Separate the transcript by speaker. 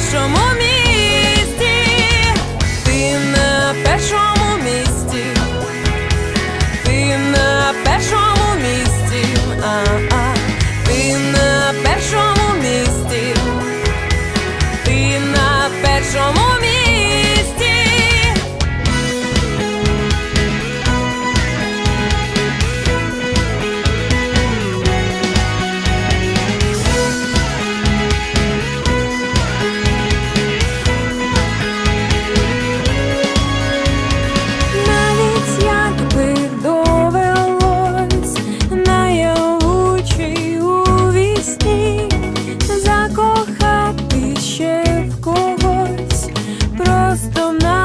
Speaker 1: першому місці, ти на першому місці, ти на першому місці, а-а, ти на першому місці, ти на першому місці. I'm